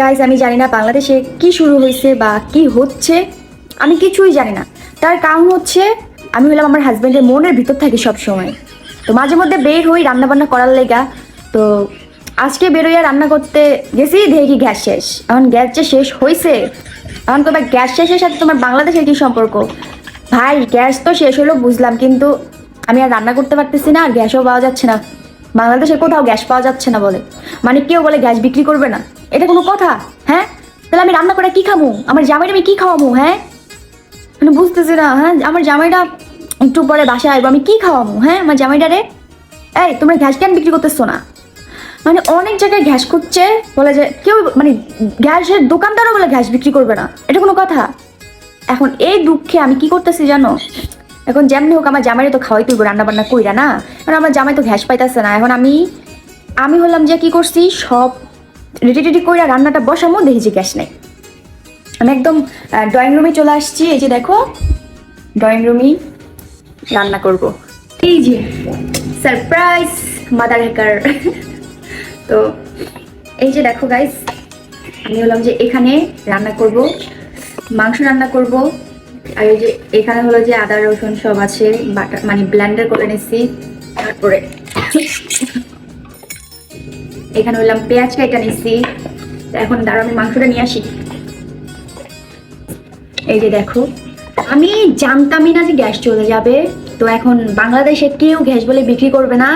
Guys আমি জানি না বাংলাদেশে কি শুরু হয়েছে বা কি হচ্ছে। আমি কিছুই জানি না। তার কারণ হচ্ছে, আমি হলাম আমার হাজব্যান্ডের মনের ভিতর থাকি সব সময় তো মাঝে মধ্যে বের হই রান্না বান্না করার লেগা। তো আজকে বেরোইয়া রান্না করতে গেছি, দেখি গ্যাস শেষ। এখন গ্যাস যে শেষ হয়েছে এখন তোমার গ্যাস শেষের সাথে তোমার বাংলাদেশের কি সম্পর্ক? ভাই, গ্যাস তো শেষ হলো বুঝলাম। কিন্তু আমি আর রান্না করতে পারতেছি না, আর গ্যাসও পাওয়া যাচ্ছে না। বাংলাদেশে কোথাও গ্যাস পাওয়া যাচ্ছে না বলে। মানে কেউ বলে গ্যাস বিক্রি করবে না। এটা কোনো কথা হ্যাঁ? তাহলে আমি রান্না করে কি খাব আমার জামাইটা আমি কি খাওয়াবো হ্যাঁ? মানে বুঝতেছি না হ্যাঁ? আমার জামাইটা একটু পরে বাসায় আসব, আমি কি খাওয়াবো হ্যাঁ? আমার জামাইটা রে? এই, তোমরা গ্যাস কেন বিক্রি করতেছো না? মানে অনেক জায়গায় গ্যাস খুঁজছে, বলে যে কেউ মানে গ্যাসের দোকানদারও বলে গ্যাস বিক্রি করবে না। এটা কোনো কথা? এখন এই দুঃখে আমি কি করতেছি জানো? এখন যেমনি হোক আমার জামাইরে তো খাওয়াই তুলবো রান্না বান্না কইরা, না? এখন আমার জামাই তো গ্যাস পাইতেছে না। এখন আমি আমি হলাম যে কি করছি? সব রেডি কইরা রান্নাটা বসামো দেখি যে গ্যাস নেই। আমি একদম ড্রয়িং রুমে চলে আসছি, এই যে দেখো ড্রয়িং রুমেই রান্না করব। এই যে সারপ্রাইজ মাদার হ্যাকার তো, এই যে দেখো গাইস আমি হলাম যে এখানে রান্না করব, মাংস রান্না করব, আর এই যে এখানে হলো যে আদা, রসুন সব আছে বাটা মানে ব্লেন্ডার করে নিচ্ছি তারপরে এখানে হলাম পেঁয়াজ কাইটা নিচ্ছি এখন দাঁড়া আমি মাংসটা নিয়ে আসি। এই যে দেখো, আমি জানতামই না যে গ্যাস চলে যাবে। তো এখন বাংলাদেশে কেউ গ্যাস বলে বিক্রি করবে না।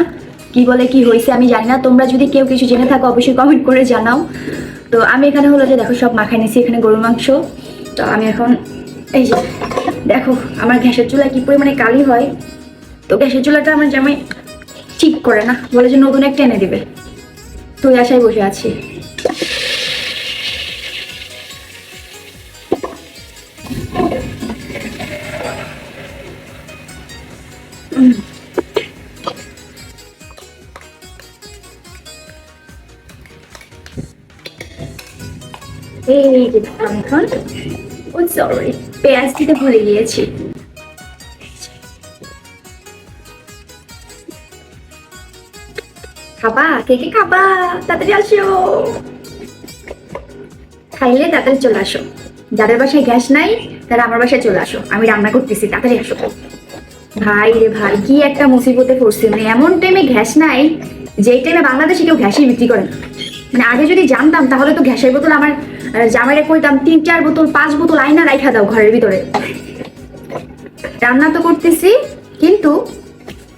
কি বলে, কি হয়েছে আমি জানি না। তোমরা যদি কেউ কিছু জেনে থাকো, অবশ্যই কমেন্ট করে জানাও। তো আমি এখানে হলো যে দেখো, সব মাখাই নিয়েছি এখানে গরুর মাংস। তো আমি এখন, এই যে দেখো, আমার গ্যাসের চুলা কি পরিমাণে কালি হয়। তো গ্যাসের চুলাটা আমার জামাই ঠিক করে না, বলে যে নতুন একটা এনে দিবে। তো আশায় বসে আছি। এই যে ও সরি পেঁয়াজ দিতে ভুলে গিয়েছি। খাবা কে কে খাবা তাড়াতাড়ি আসো। খাইলে তাড়াতাড়ি চলে আসো। যাদের বাসায় গ্যাস নাই, তারা আমার বাসায় চলে আসো। আমি রান্না করতেছি, তাড়াতাড়ি আসো। ভাই রে ভাই, কি একটা মুসিবতে পড়ছি। মানে এমন টাইমে গ্যাস নাই, যেই টাইমে বাংলাদেশে কেউ গ্যাসই বিক্রি করে না। মানে আগে যদি জানতাম, তাহলে তো গ্যাসের বোতল আমার জামাইরে কইতাম, তিন, চার বোতল, পাঁচ বোতল আইনা রাইখা দাও ঘরের ভিতরে। রান্না তো করতেছি, কিন্তু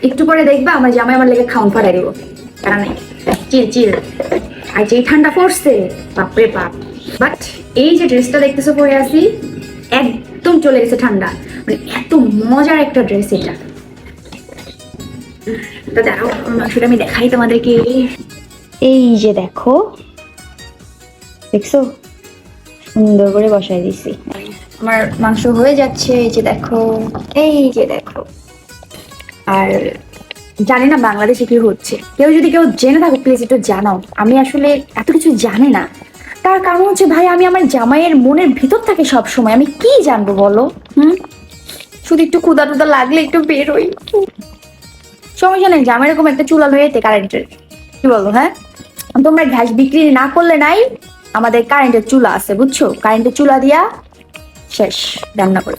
একটু পরে দেখবা আমার জামাই আমার লেগে খাউন ফাটাই দিব। তারা নেই আর যেই ঠান্ডা পড়ছে, বাপরে বাপ। বাট এই যে ড্রেসটা দেখতেছো পরে আছি, একদম চলে গেছে ঠান্ডা। মানে এত মজার একটা ড্রেস এটা। তো আমার মাংসটা আমি দেখাই তোমাদেরকে। এই যে দেখো, দেখছ? সুন্দর করে বসাই দিছি। আমার মাংস হয়ে যাচ্ছে, এই যে দেখো, এই যে দেখো। আর জানি না বাংলাদেশে কি হচ্ছে। কেউ যদি কেউ জেনে থাকো প্লিজ একটু জানাও। আমি আসলে এত কিছু জানি না। তার কারণ হচ্ছে, ভাই, আমি আমার জামাইয়ের মনের ভিতর থাকে সব সময় আমি কি জানব বলো? হুম? শুধু একটু ক্ষুদা টুদা লাগলে একটু বের হই। সমস্যা নেই, জামাই এরকম একটা চুলা লয়ে যেতে কারেন্টের কি বলো হ্যাঁ? তোমরা গ্যাস বিক্রি না করলে নাই, আমাদের কারেন্টের চুলা আছে, বুঝছ? কারেন্টের চুলা দিয়া শেষ, রান্না করে